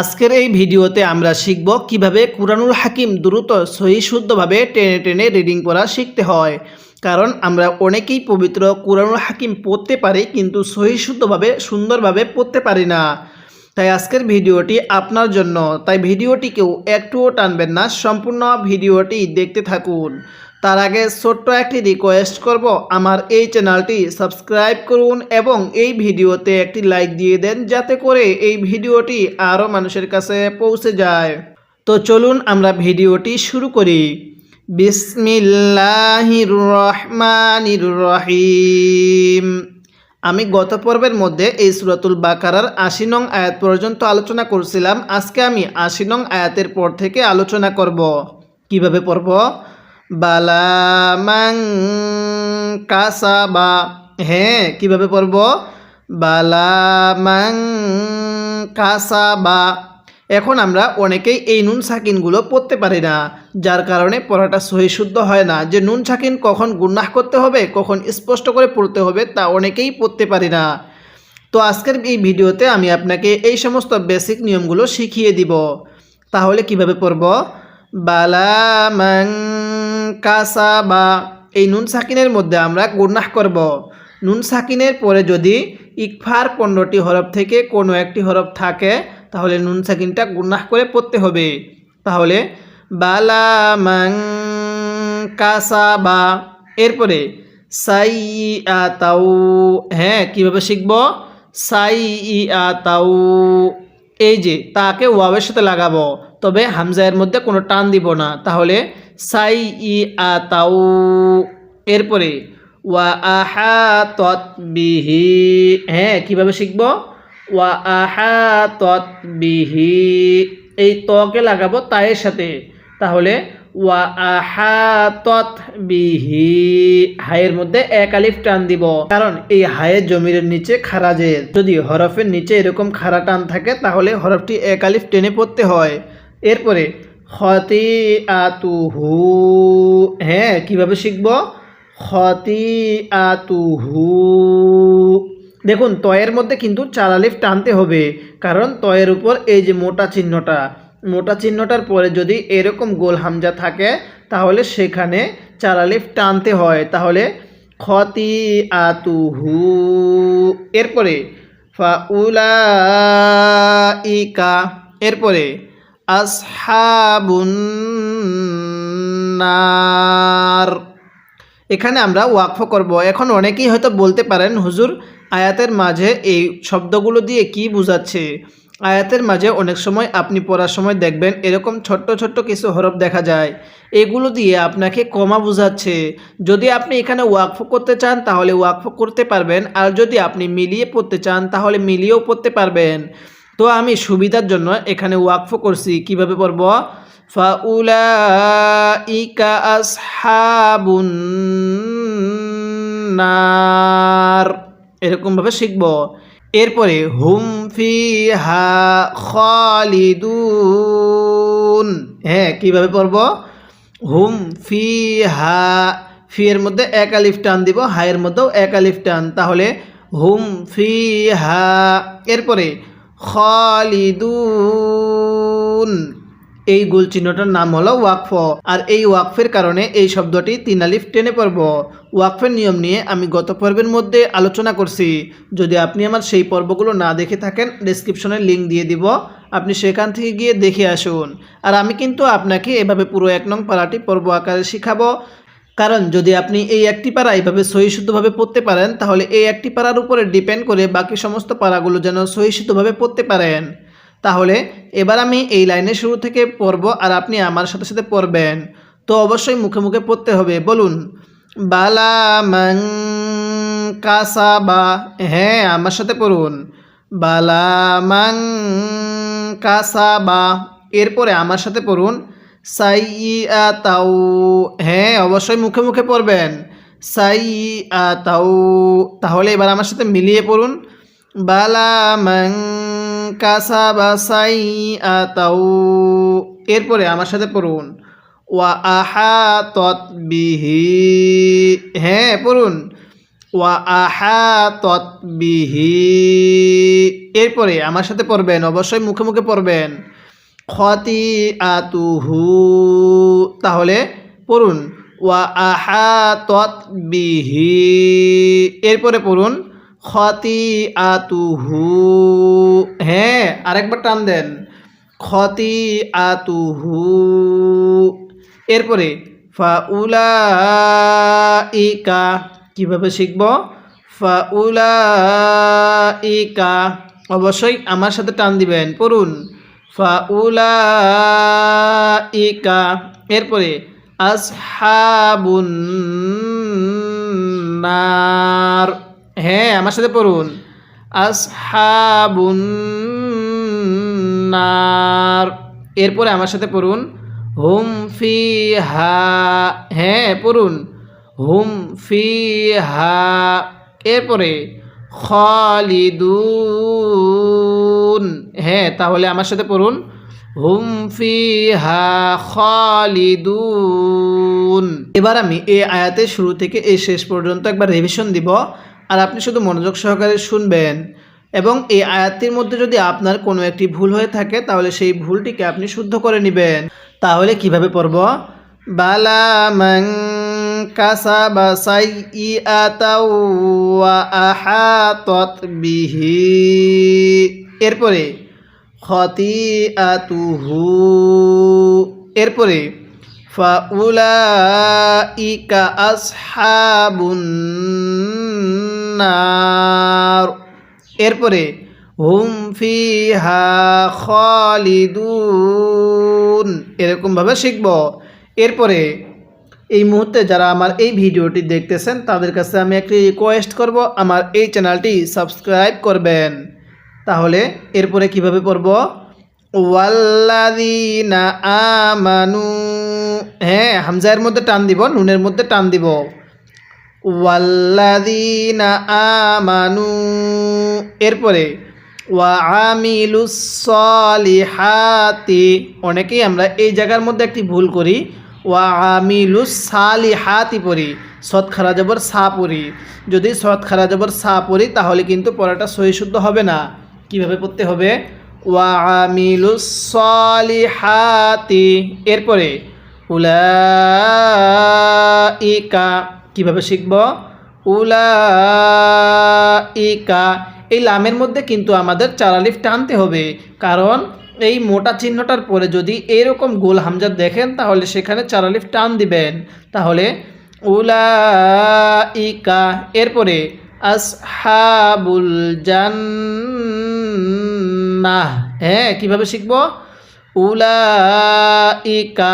আজকের এই ভিডিওতে আমরা শিখব কীভাবে কুরআনুল হাকিম দ্রুত সহি শুদ্ধভাবে টেনে টেনে রিডিং করা শিখতে হয়। কারণ আমরা অনেকেই পবিত্র কুরআনুল হাকিম পড়তে পারি কিন্তু সহি শুদ্ধভাবে, সুন্দরভাবে পড়তে পারি না। তাই আজকের ভিডিওটি আপনার জন্য। তাই ভিডিওটিকেও একটুও টানবেন না, সম্পূর্ণ ভিডিওটি দেখতে থাকুন। তার আগে ছোট্ট একটি রিকোয়েস্ট করব। আমার এই চ্যানেলটি সাবস্ক্রাইব করুন এবং এই ভিডিওতে একটি লাইক দিয়ে দেন, যাতে করে এই ভিডিওটি আরও মানুষের কাছে পৌঁছে যায়। তো চলুন আমরা ভিডিওটি শুরু করি। বিসমিল্লাহির রহমানির রহিম আমি গত পর্বের মধ্যে এই সুরাতুল বাকারার আশি নং আয়াত পর্যন্ত আলোচনা করছিলাম। আজকে আমি আশি নং আয়াতের পর থেকে আলোচনা করব। কীভাবে পড়ব? বালামাং কাসাবা। হ্যাঁ কীভাবে পড়ব? বালামাং কাসাবা। এখন আমরা অনেকেই এই নুন সাকিনগুলো পড়তে পারি না, যার কারণে পড়াটা সহি শুদ্ধ হয় না। যে নুন সাকিন কখন গুন্নাহ করতে হবে, কখন স্পষ্ট করে পড়তে হবে, তা অনেকেই পড়তে পারি না। তো আজকের এই ভিডিওতে আমি আপনাকে এই সমস্ত বেসিক নিয়মগুলো শিখিয়ে দিব। তাহলে কীভাবে পড়ব? বালামাং কাসাবা। এই নুন সাকিনের মধ্যে আমরা গুন্নাহ করব। নুন সাকিনের পরে যদি ইকফার পনেরোটি হরফ থেকে কোনো একটি হরফ থাকে, তাহলে নুন সাকিনটা গুন্নাহ করে পড়তে হবে। তাহলে বালামাং কাসাবা। এরপরে সাই আতাউ হ্যাঁ কীভাবে শিখব? সাই আতাউ এই যে, তাকে ওয়াবের সাথে লাগাবো। তবে হামজায়ের মধ্যে কোনো টান দিব না। তাহলে সাই ই আতাউ এরপরে ওয়া আহা বিহি। হ্যাঁ কীভাবে শিখব? ওয়া আহা বিহি। এই তকে লাগাবো তায়ের সাথে। তাহলে ওয়া আহা বিহি। হায়ের মধ্যে এক আলিফ টান দিব। কারণ, এই হায়ের জমিরের নিচে খারাজের যদি হরফের নিচে এরকম খাড়া টান থাকে, তাহলে হরফটি এক আলিফ টেনে পড়তে হয়। এরপরে খতি আতুহু হ্যাঁ কীভাবে শিখব? খতি আতুহু দেখুন, তয়ের মধ্যে কিন্তু চালালিফ টানতে হবে, কারণ তয়ের উপর এই যে মোটা চিহ্নটা, মোটা চিহ্নটার পরে যদি এরকম গোল হামজা থাকে, তাহলে সেখানে চালালিফ টানতে হয়। তাহলে খতি আতুহু এরপরে ফাউলা ইকা এরপরে আসহাবুন নার। এখানে আমরা ওয়াকফ করব। এখন অনেকেই হয়তো বলতে পারেন, হুজুর, আয়াতের মাঝে এই শব্দগুলো দিয়ে কি বোঝাচ্ছে? আয়াতের মাঝে অনেক সময় আপনি পড়ার সময় দেখবেন এরকম ছোট্ট ছোট্ট কিছু হরফ দেখা যায়। এগুলো দিয়ে আপনাকে কমা বোঝাচ্ছে। যদি আপনি এখানে ওয়াকফ করতে চান, তাহলে ওয়াকফ করতে পারবেন। আর যদি আপনি মিলিয়ে পড়তে চান, তাহলে মিলিয়েও পড়তে পারবেন। তো আমি সুবিধার জন্য এখানে ওয়াকফ করছি। কীভাবে পড়ব? ফাউলা ইকা আসহাবুন নার। এরকমভাবে শিখব। এরপরে হুম ফি হা খালিদুন। হ্যাঁ কীভাবে পড়ব? হুম ফি হা ফি এর মধ্যে এক আলিফ টান দিব হায়ের মধ্যেও এক আলিফ টান। তাহলে হুম ফি হা এরপরে খালিদুন। এই গোল চিহ্নটার নাম হলো ওয়াকফ। আর এই ওয়াকফের কারণে এই শব্দটি তিন আলিফ টেনে পড়ব। ওয়াকফের নিয়ম নিয়ে আমি গত পর্বের মধ্যে আলোচনা করছি। যদি আপনি আমার সেই পর্বগুলো না দেখে থাকেন ডিসক্রিপশনে লিঙ্ক দিয়ে দিব। আপনি সেখান থেকে গিয়ে দেখে আসুন। আর আমি কিন্তু আপনাকে এভাবে পুরো এক নং পাড়াটি পর্ব আকারে শিখাবো। কারণ যদি আপনি এই একটি পাড়া এইভাবে সহিশুদ্ধভাবে পড়তে পারেন, তাহলে এই একটি পাড়ার উপরে ডিপেন্ড করে বাকি সমস্ত পাড়াগুলো যেন সহিশুদ্ধভাবে পড়তে পারেন। তাহলে এবার আমি এই লাইনের শুরু থেকে পড়ব আর আপনি আমার সাথে সাথে পড়বেন। তো অবশ্যই মুখে মুখে পড়তে হবে, বলুন। বালা মাং কাসাবা হ্যাঁ আমার সাথে পড়ুন। বালা মাং কাসাবা এরপরে আমার সাথে পড়ুন। সাইয়া তাও হ্যাঁ অবশ্যই মুখে মুখে পড়বেন। সাই তাও তাহলে এবার আমার সাথে মিলিয়ে পড়ুন। বালা মাং কাসাবা সাই আতাউ এরপরে আমার সাথে পড়ুন। ওয়া আহা তৎ বিহি। হ্যাঁ পড়ুন। ওয়া আহাতত বিহি। এরপরে আমার সাথে পড়বেন, অবশ্যই মুখে মুখে পড়বেন। খতি আতুহু তাহলে পড়ুন, ওয়া আহাতত বিহি। এরপরে পড়ুন খতি আতুহু হ্যাঁ আরেকবার টান দেন খতি আতুহু এরপরে ফাউলা ইকা কীভাবে শিখব? ফাউলা ইকা অবশ্যই আমার সাথে টান দিবেন, পড়ুন ফাউলা ইকা এরপরে আসহাবুন নার হ্যাঁ আমার সাথে পড়ুন। আসহাবুন নার এরপরে আমার সাথে পড়ুন। হুম ফি হা হ্যাঁ পড়ুন। হুম ফি হা এরপরে খালিদুন। হ্যাঁ তাহলে আমার সাথে পড়ুন। হুম ফি হা খালিদুন। এবার আমি এই আয়াতের শুরু থেকে এই শেষ পর্যন্ত একবার রিভিশন দিব। আর আপনি শুধু মনোযোগ সহকারে শুনবেন। এবং এই আয়াতটির মধ্যে যদি আপনার কোনো একটি ভুল হয়ে থাকে, তাহলে সেই ভুলটিকে আপনি শুদ্ধ করে নেবেন। তাহলে কীভাবে পড়ব? বালা মাং সাইয়াতাও ওয়া আহাতাত বিহি এরপরে খতিআতুহু এরপরে ফাউলাইকা আসহাবুন নার এরপরে হুম ফিহা খালিদুন এরকমভাবে শিখব। এরপরে এই মুহূর্তে যারা আমার এই ভিডিওটি দেখতেছেন, তাদের কাছে আমি একটি রিকোয়েস্ট করব, আমার এই চ্যানেলটি সাবস্ক্রাইব করবেন। তাহলে এরপরে কীভাবে পড়ব? ওয়াল্লাদিনা আমানু হ্যাঁ হামজায়ের মধ্যে টান দিব, নুনের মধ্যে টান দিব। ওয়াল্লাদিনা আমানু, এরপরে, ওয়া আমিলুসলিহাতি অনেকেই আমরা এই জায়গার মধ্যে একটি ভুল করি। ওয়া আমিলুস সালিহাতি পড়ি, সৎ খারা জবর সা পড়ি। যদি সৎ খারা জবর সা পড়ি, তাহলে কিন্তু পড়াটা সহি শুদ্ধ হবে না। কীভাবে পড়তে হবে? ওয়া আমিলুস সালিহাতি। এরপরে, উলাইকা, কীভাবে শিখব? উলাইকা। এই লামের মধ্যে কিন্তু আমাদের চারালিফ টানতে হবে। কারণ এই মোটা চিহ্নটার পরে যদি এরকম গোল হামজা দেখেন, তাহলে সেখানে চারালিফ টান দিবেন। তাহলে উলাইকা, এরপরে আসহাবুল জান্নাহ হ্যাঁ কীভাবে শিখব? উলাইকা,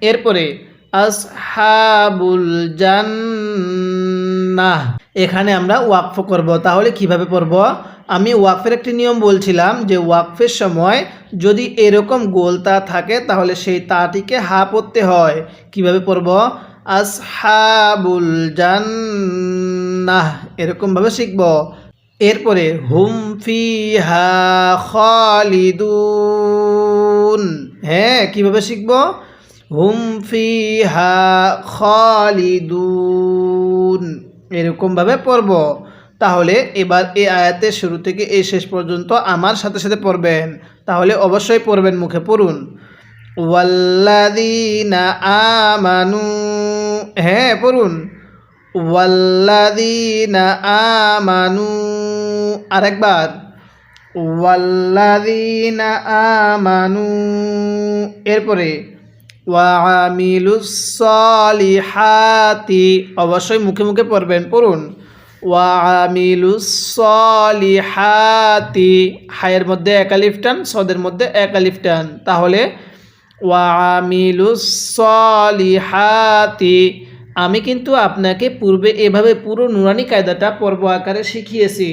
এরপরে আসহাবুল জান্নাহ। এখানে আমরা ওয়াকফ করব। তাহলে কীভাবে পড়ব? আমি ওয়াকফের একটি নিয়ম বলছিলাম যে ওয়াকফের সময় যদি এরকম গোল তা থাকে তাহলে সেই তাটিকে হা পড়তে হয়। কীভাবে পড়ব? আসহাবুল জান্নাহ। এরকমভাবে শিখব। এরপরে, হুম ফিহা খালিদুন। হ্যাঁ কীভাবে শিখব? হুম ফিহা খালিদুন। এরকমভাবে পড়ব। তাহলে এবার এই আয়াতের শুরু থেকে এই শেষ পর্যন্ত আমার সাথে সাথে পড়বেন। তাহলে অবশ্যই পড়বেন, মুখে পড়ুন। ওয়াল্লাদিনা আমানু হ্যাঁ পড়ুন। ওয়াল্লাদিনা আমানু, আরেকবার। ওয়াল্লাদিনা আমানু, এরপরে। ওয়ামিলুসলিহাতি অবশ্যই মুখে মুখে পড়বেন, পড়ুন। ওয়ামিলুসলিহাতি হায়ের মধ্যে একালিফ টান, সদের মধ্যে একালিফ টান। তাহলে ওয়ামিলুসলিহাতি আমি কিন্তু আপনাকে পূর্বে এভাবে পুরো নুরানি কায়দাটা পর্ব আকারে শিখিয়েছি।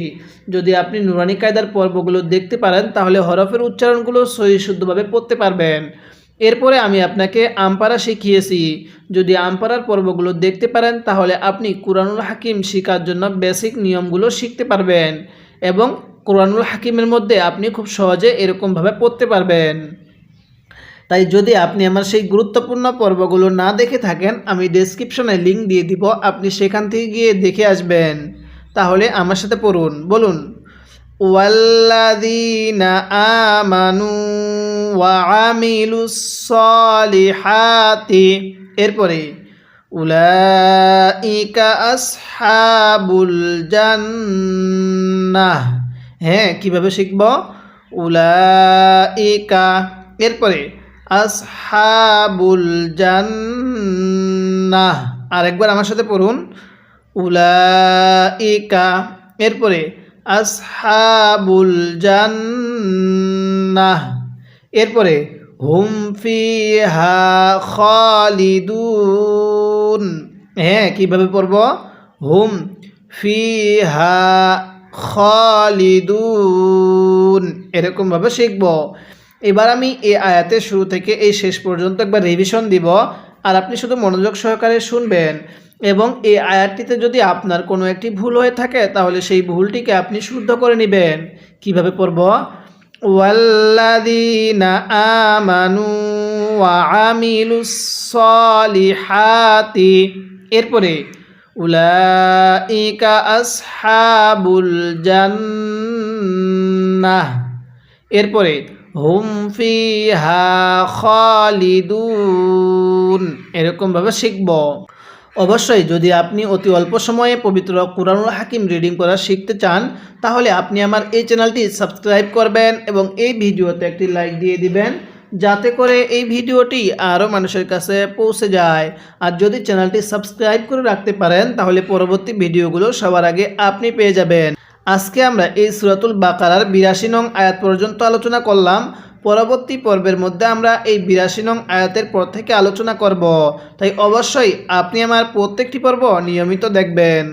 যদি আপনি নুরানি কায়দার পর্বগুলো দেখতে পারেন, তাহলে হরফের উচ্চারণগুলো সহি শুদ্ধভাবে পড়তে পারবেন। এরপরে আমি আপনাকে আমপারা শিখিয়েছি। যদি আমপারার পর্বগুলো দেখতে পারেন, তাহলে আপনি কোরআনুল হাকিম শেখার জন্য বেসিক নিয়মগুলো শিখতে পারবেন এবং কোরআনুল হাকিমের মধ্যে আপনি খুব সহজে এরকমভাবে পড়তে পারবেন। তাই যদি আপনি আমার সেই গুরুত্বপূর্ণ পর্বগুলো না দেখে থাকেন, আমি ডেসক্রিপশনে লিঙ্ক দিয়ে দিব, আপনি সেখান থেকে গিয়ে দেখে আসবেন। তাহলে আমার সাথে পড়ুন। বলুন। আমানু ওয়া আমিলুস সলিহাতি এরপরে, উলাইকা আসহাবুল জান্নাহ। হ্যাঁ কীভাবে শিখব? উলাইকা, এরপরে, আসহাবুল জান্নাহ। আরেকবার আমার সাথে পড়ুন। উলাইকা, এরপরে আসহাবুল জান্নাহ। এরপরে, হুম ফিহা খালিদুন। হ্যাঁ কীভাবে পড়ব? হুম ফিহা খালিদুন। এরকমভাবে শিখব। এবার আমি এই আয়াতের শুরু থেকে এই শেষ পর্যন্ত একবার রিভিশন দিব। আর আপনি শুধু মনোযোগ সহকারে শুনবেন। এবং এই আয়াতটিতে যদি আপনার কোনো একটি ভুল হয়ে থাকে, তাহলে সেই ভুলটিকে আপনি শুদ্ধ করে নেবেন। কীভাবে পড়ব? ওয়াল্লাযীনা আমানু ওয়া আমিলুস সলিহাতি। এরপরে, উলাইকা জান্নাহ। এরপরে, হুম ফিহা খালিদুন। এরকমভাবে শিখব। অবশ্যই, যদি আপনি অতি অল্প সময়ে পবিত্র কুরআনুল হাকিম রিডিং করা শিখতে চান, তাহলে আপনি আমার এই চ্যানেলটি সাবস্ক্রাইব করবেন এবং এই ভিডিওতে একটি লাইক দিয়ে দিবেন, যাতে করে এই ভিডিওটি আরও মানুষের কাছে পৌঁছে যায়। আর যদি চ্যানেলটি সাবস্ক্রাইব করে রাখতে পারেন, তাহলে পরবর্তী ভিডিওগুলো সবার আগে আপনি পেয়ে যাবেন। আজকে আমরা এই সুরাতুল বাকারার বিরাশি নং আয়াত পর্যন্ত আলোচনা করলাম। পরবর্তী পর্বের মধ্যে আমরা এই বিরাশি নং আয়াতের পর থেকে আলোচনা করব। তাই অবশ্যই আপনি আমার প্রত্যেকটি পর্ব নিয়মিত দেখবেন।